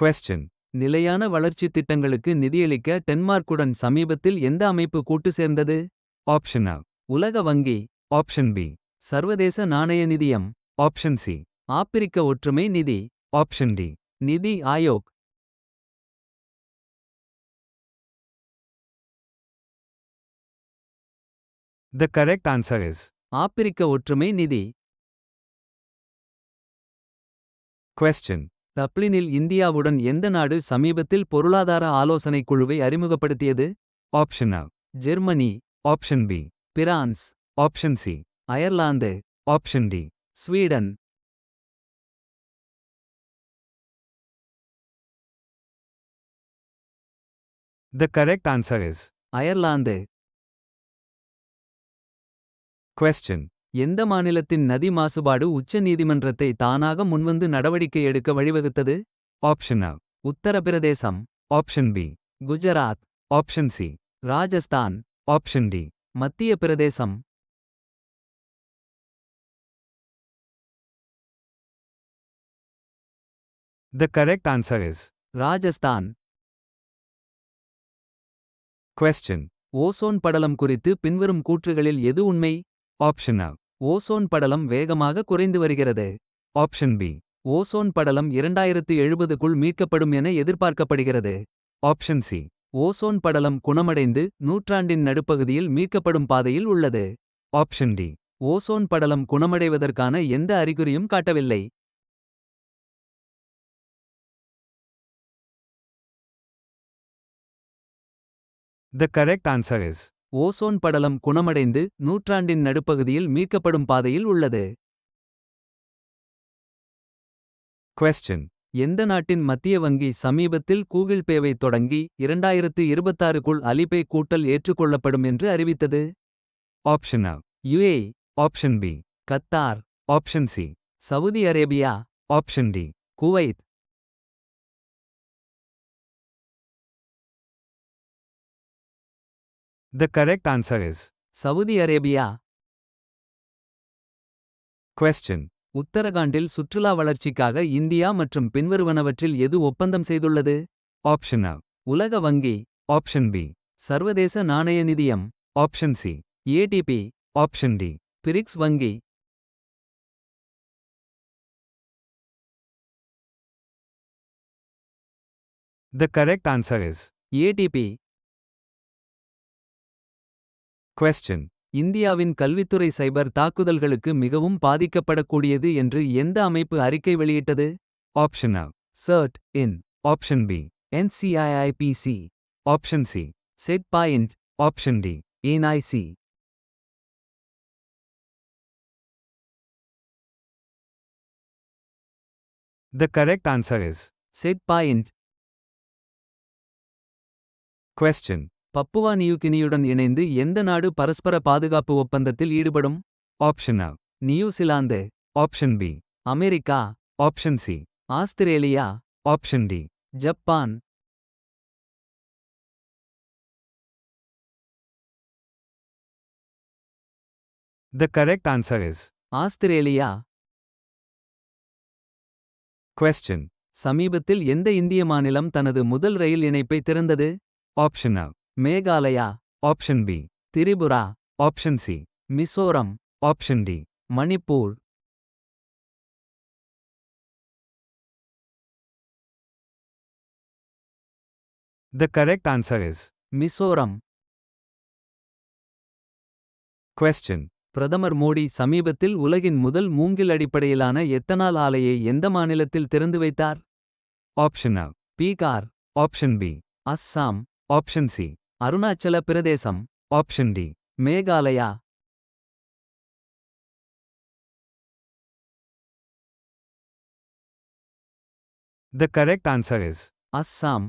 Question நிலையான வளர்ச்சித் திட்டங்களுக்கு நிதியளிக்க டென்மார்க்குடன் சமீபத்தில் எந்த அமைப்பு கூட்டு சேர்ந்தது? ஆப்ஷன் அ உலக வங்கி. ஆப்ஷன் பி சர்வதேச நாணய நிதியம். ஆப்ஷன் சி ஆப்பிரிக்க ஒற்றுமை நிதி. Option D NITI Aayog. The correct answer is ஆப்பிரிக்க ஒற்றுமை நிதி. Question. டப்ளினில் இந்தியாவுடன் எந்த நாடு சமீபத்தில் பொருளாதார ஆலோசனைக் குழுவை அறிமுகப்படுத்தியது Option A. Germany Option B. France Option C. Ireland Option D. Sweden The correct answer is Ireland Question. எந்த மாநிலத்தின் நதி மாசுபாடு உச்ச நீதிமன்றத்தை தானாக முன்வந்து நடவடிக்கை எடுக்க வழிவகுத்தது Option A. Uttar Pradesh option B Gujarat option C Rajasthan Option D. Madhya Pradesh The correct answer is Rajasthan Question. Ozone படலம் குறித்து பின்வரும் கூற்றுகளில் எது உண்மை Option A. ஓசோன் படலம் வேகமாக குறைந்து வருகிறது. Option B. ஓசோன் படலம் இரண்டாயிரத்து எழுபதுக்குள் மீட்கப்படும் என எதிர்பார்க்கப்படுகிறது. Option C. ஓசோன் படலம் குணமடைந்து நூற்றாண்டின் நடுப்பகுதியில் மீட்கப்படும் பாதையில் உள்ளது. Option D. ஓசோன் படலம் குணமடைவதற்கான எந்த அறிகுறியும் காட்டவில்லை. The correct answer is ozone படலம் குணமடைந்து நூற்றாண்டின் நடுப்பகுதியில் மீட்கப்படும் பாதையில் உள்ளது Question. எந்த நாட்டின் மத்திய வங்கி சமீபத்தில் கூகிள் பேவை தொடங்கி இரண்டாயிரத்து இருபத்தாறுக்குள் அலிபே கூட்டல் ஏற்றுக்கொள்ளப்படும் என்று அறிவித்தது Option A. UAE Option B. Qatar Option C. Saudi Arabia Option D. Kuwait The correct answer is Saudi Arabia Question. உத்தரகாண்டில் சுற்றுலா வளர்ச்சிக்காக இந்தியா மற்றும் பின்வருவனவற்றில் எது ஒப்பந்தம் செய்துள்ளது Option A. உலக வங்கி Option B. சர்வதேச நாணய நிதியம் Option C. ADB Option D. BRICS வங்கி The correct answer is ADB Question. இந்தியாவின் கல்வித்துறை சைபர் தாக்குதல்களுக்கு மிகவும் பாதிக்கப்படக்கூடியது என்று எந்த அமைப்பு அறிக்கை வெளியிட்டது? Option A CERT In option B NCIIPC option C set point option D NIC The correct answer is. Set point Question. Papua நியூகினியுடன் இணைந்து எந்த நாடு பரஸ்பர பாதுகாப்பு ஒப்பந்தத்தில் ஈடுபடும் Option A. New Zealand Option B. America Option C. Australia Option D. Japan The correct answer is Australia Question. சமீபத்தில் எந்த இந்திய மாநிலம் தனது முதல் ரயில் இணைப்பை திறந்தது A. Meghalaya option B Tripura option C Mizoram option D Manipur. The correct answer is Mizoram. Question. பிரதமர் மோடி சமீபத்தில் உலகின் முதல் மூங்கில் அடிப்படையிலான எத்தனால் ஆலையை எந்த மாநிலத்தில் திறந்து வைத்தார்? Option A Bihar. Option B Assam. Option C Arunachal pradesham option D. Meghalaya The correct answer is Assam.